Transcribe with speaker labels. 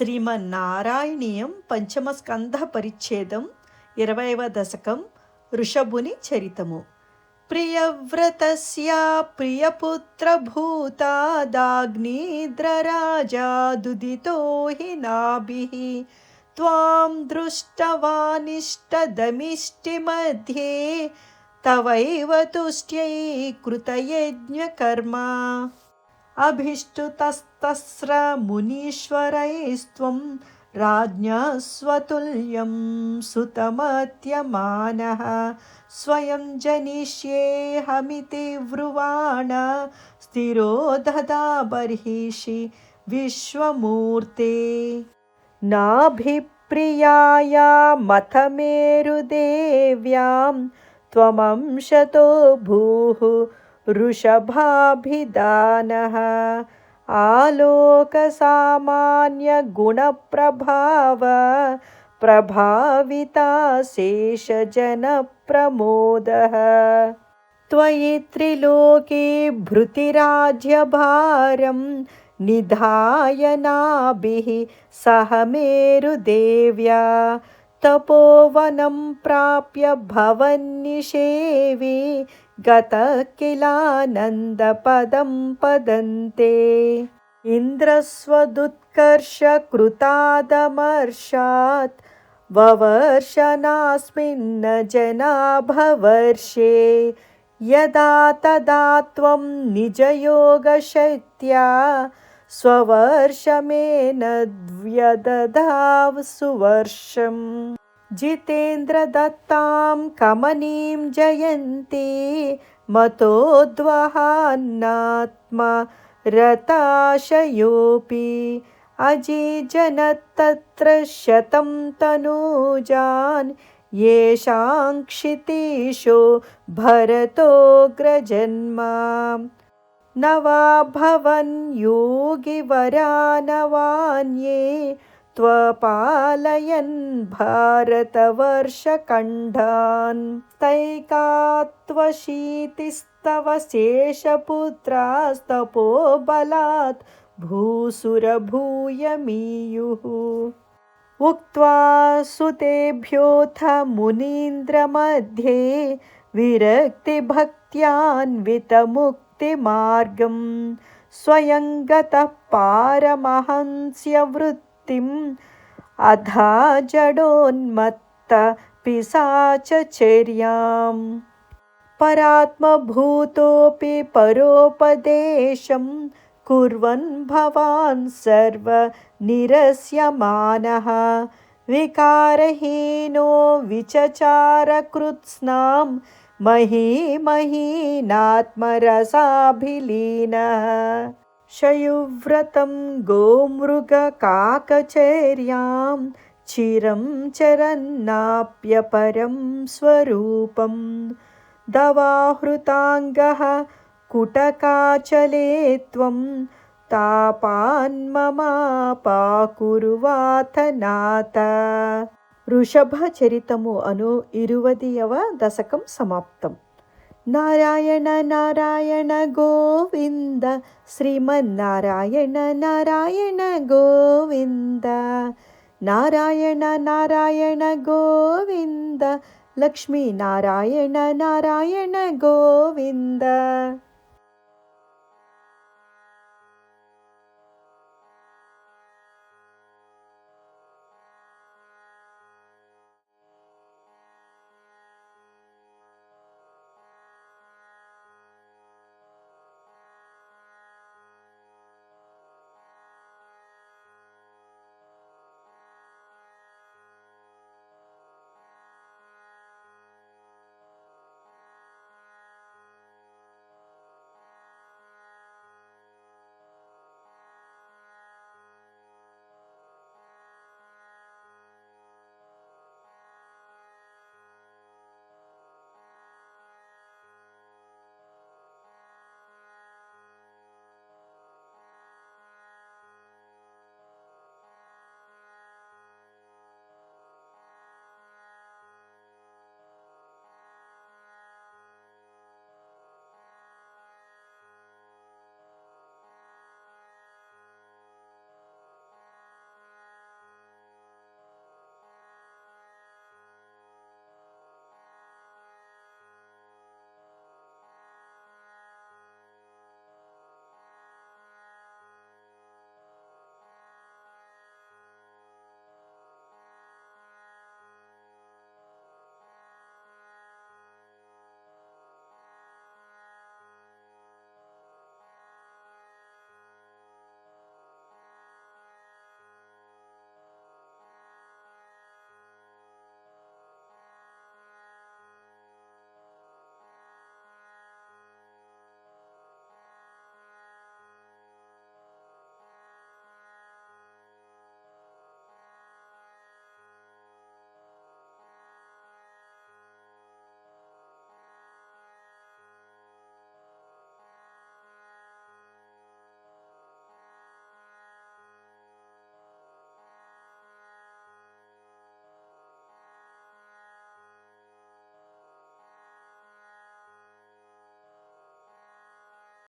Speaker 1: శ్రీమన్నారాయణీయం పంచమస్కంధ పరిచ్ఛేదం ఇరవైవ దశకం ఋషభుని చరితము ప్రియవ్రతస్య ప్రియపుత్రభూతాదాగ్నిద్రరాజాదుదితో హి నాభిः त्वां दृष्टवानिष्टदमिष्टिमध्ये तवैव तुष्ट्यै कृतयज्ञकर्मा अभिष्टुतस्तस्र मुनीश्वरैस्त्वं राज्ञः स्वतुल्यं सुतमत्यमानः। स्वयं जनिष्येऽहमिति ब्रुवाण स्थिरो ददा बर्हिषि विश्वमूर्ते। नाभिप्रियाया मथमेरुदेव्यां त्वमंशतो भूः वृषभाभिधानः आलोकसामान्यगुणप्रभाव प्रभाविता शेषजनप्रमोदः। त्वयि त्रिलोके भृतिराज्यभारं निधायनाभिः सह मेरुदेव्या। तपोवनं प्राप्य भवन्निषेवि गतः किलानन्दपदं पदन्ते। इन्द्रस्वदुत्कर्षकृतादमर्षात् ववर्षनास्मिन्न जनाभवर्षे। यदा तदा त्वं निजयोगशक्त्या स्ववर्षमेन द्व्यदधाव सुवर्षम् जितेन्द्रदत्तां कमनीं जयन्ती मतोद्वहान्नात्मा रताशयोऽपि अजिजनत्तत्र शतं तनूजान् येषां क्षितीशो भरतोऽग्रजन्मा न वा भवन् योगिवरा नवान्ये त्वपालयन् भारतवर्षकण्ठान् तैकात्वशीतिस्तव शेषपुत्रास्तपो बलात् भूसुरभूयमीयुः। उक्त्वा सुतेभ्योऽथ मुनीन्द्रमध्ये विरक्तिभक्त्यान्वितमुक्तिमार्गं स्वयं गतः पारमहंस्यवृत्तिम् अधा जडोन्मत्त पिशाचचर्याम् परात्मभूतोऽपि परोपदेशं कुर्वन् भवान् सर्वनिरस्यमानः। विकारहीनो विचचारकृत्स्नां महीमहीनात्मरसाभिलीनः। शयुव्रतं गोमृगकाकचर्यां चिरं चरन्नाप्यपरं स्वरूपं दवाहृताङ्गः कुटकाचले त्वं తాపాన్మమాపాకురువాథ నాథ వృషభ చరితము అను ఇరువదియవ దశకం సమాప్తం ನಾರಾಯಣ ನಾರಾಯಣ ಗೋವಿಂದ ಶ್ರೀಮನ್ನಾರಾಯಣ ನಾರಾಯಣ ಗೋವಿಂದ ನಾರಾಯಣ ನಾರಾಯಣ ಗೋವಿಂದ ಲಕ್ಷ್ಮೀ ನಾರಾಯಣ ನಾರಾಯಣ ಗೋವಿಂದ